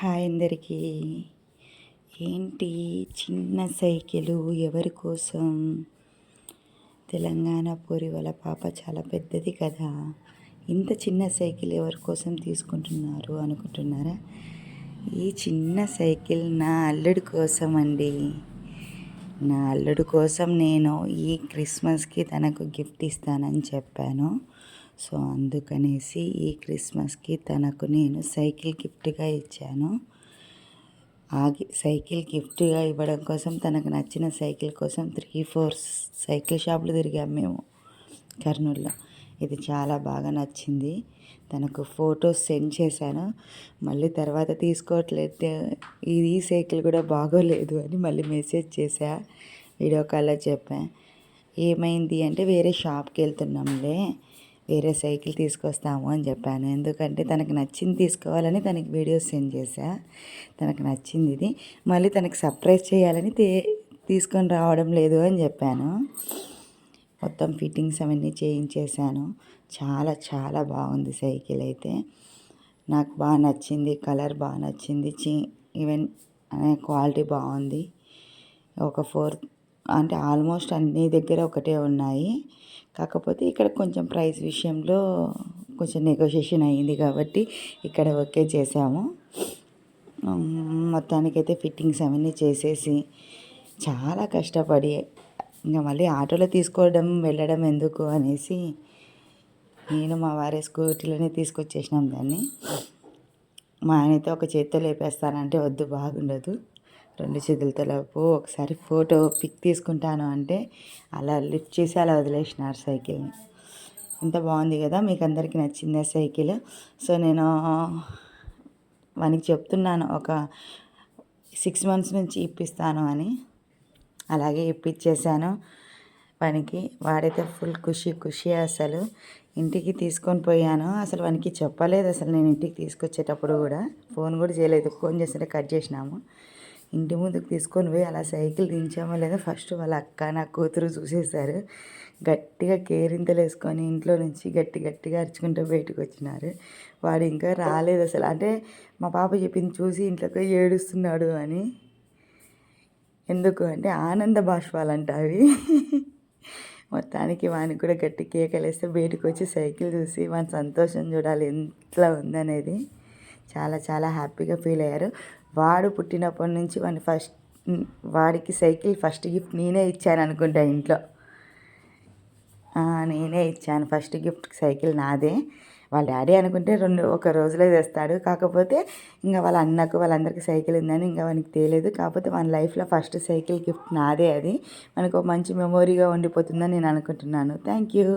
Hi అందరికీ. ఏంటి చిన్న సైకిలు ఎవరి కోసం? తెలంగాణ పూరి వాళ్ళ పాప చాలా పెద్దది కదా. ఇంత చిన్న సైకిల్ ఎవరి కోసం తీసుకుంటున్నారు అనుకుంటున్నారా? ఈ చిన్న సైకిల్ నా అల్లుడి కోసం అండి నా అల్లుడి కోసం నేను ఈ క్రిస్మస్కి తనకు గిఫ్ట్ ఇస్తానని చెప్పాను. సో అందుకనేసి ఈ క్రిస్మస్కి తనకు నేను సైకిల్ గిఫ్ట్గా ఇచ్చాను. ఆ సైకిల్ గిఫ్ట్గా ఇవ్వడం కోసం తనకు నచ్చిన సైకిల్ కోసం త్రీ ఫోర్ సైకిల్ షాపులు తిరిగాము మేము కర్నూలులో. ఇది చాలా బాగా నచ్చింది. తనకు ఫొటోస్ సెండ్ చేశాను. మళ్ళీ తర్వాత తీసుకోవట్లేదు. ఇది సైకిల్ కూడా బాగోలేదు అని మళ్ళీ మెసేజ్ చేశా. వీడియో కాల్లో చెప్పా. ఏమైంది అంటే వేరే షాప్కి వెళ్తున్నాంలే. వేరే సైకిల్ తీసుకొస్తాము అని చెప్పాను. ఎందుకంటే తనకు నచ్చింది తీసుకోవాలని తనకి వీడియోస్ సెండ్ చేశా. తనకు నచ్చింది ఇది. మళ్ళీ తనకి సర్ప్రైజ్ చేయాలని తీసుకొని రావడం లేదు అని చెప్పాను. మొత్తం ఫిట్టింగ్స్ అవన్నీ చేయించేశాను. చాలా చాలా బాగుంది సైకిల్ అయితే. నాకు బాగా నచ్చింది కలర్ బాగా నచ్చింది చీ ఈవెన్ క్వాలిటీ బాగుంది. ఒక ఫోర్ అంటే ఆల్మోస్ట్ అన్ని దగ్గర ఒకటే ఉన్నాయి. కాకపోతే ఇక్కడ కొంచెం ప్రైస్ విషయంలో కొంచెం నెగోషియేషన్ అయ్యింది కాబట్టి ఇక్కడ ఓకే చేసాము. మొత్తానికైతే ఫిట్టింగ్స్ అవన్నీ చేసేసి చాలా కష్టపడి ఇంకా మళ్ళీ ఆటోలో తీసుకోవడం వెళ్ళడం ఎందుకు అనేసి నేను మా వారి స్కూటీలోనే తీసుకొచ్చేసినాం దాన్ని. మా ఆయనతో ఒక చేత్తో లేపేస్తానంటే వద్దు బాగుండదు. రెండు చేతులతో ఒకసారి ఫోటో పిక్ తీసుకుంటాను అంటే అలా లిఫ్ట్ చేసి అలా వదిలేసినారు సైకిల్ని. ఎంత బాగుంది కదా మీకు అందరికీ నచ్చిందా సైకిల్? సో నేను వానికి చెప్తున్నాను ఒక సిక్స్ మంత్స్ నుంచి ఇప్పిస్తాను అని. అలాగే ఇప్పించేశాను వానికి. వాడైతే ఫుల్ ఖుషి ఖుషి అసలు. ఇంటికి తీసుకొని పోయాను. అసలు వానికి చెప్పలేదు అసలు నేను ఇంటికి తీసుకొచ్చేటప్పుడు కూడా. ఫోన్ కూడా చేయలేదు ఫోన్ చేస్తుంటే కట్ చేసినాము. ఇంటి ముందుకు తీసుకొని పోయి అలా సైకిల్ దించామో లేదా ఫస్ట్ వాళ్ళ అక్క నా కూతురు చూసేశారు. గట్టిగా కేరింతలు వేసుకొని ఇంట్లో నుంచి గట్టి గట్టిగా అరుచుకుంటూ బయటకు వచ్చినారు. వాడు ఇంకా రాలేదు అసలు. అంటే మా పాప చెప్పింది చూసి ఇంట్లోకి ఏడుస్తున్నాడు అని. ఎందుకు అంటే ఆనంద బాష్పాలంట అవి. మొత్తానికి వానికి కూడా గట్టి కేకలేస్తే బయటకు వచ్చి సైకిల్ చూసి వాని సంతోషం చూడాలి ఎంత ఉందనేది. చాలా చాలా హ్యాపీగా ఫీల్ అయ్యారు. వాడు పుట్టినప్పటి నుంచి వాడిని ఫస్ట్ వాడికి సైకిల్ ఫస్ట్ గిఫ్ట్ నేనే ఇచ్చాను అనుకుంటా ఇంట్లో. నేనే ఇచ్చాను ఫస్ట్ గిఫ్ట్ సైకిల్ నాదే. వాళ్ళ డాడీ అనుకుంటే రెండు ఒక రోజులో తెస్తాడు. కాకపోతే ఇంకా వాళ్ళ అన్నకు వాళ్ళందరికీ సైకిల్ ఉందని ఇంకా వానికి తెలియదు. కాకపోతే మన లైఫ్లో ఫస్ట్ సైకిల్ గిఫ్ట్ నాదే అది. మనకు మంచి మెమొరీగా ఉండిపోతుందని నేను అనుకుంటున్నాను. Thank you.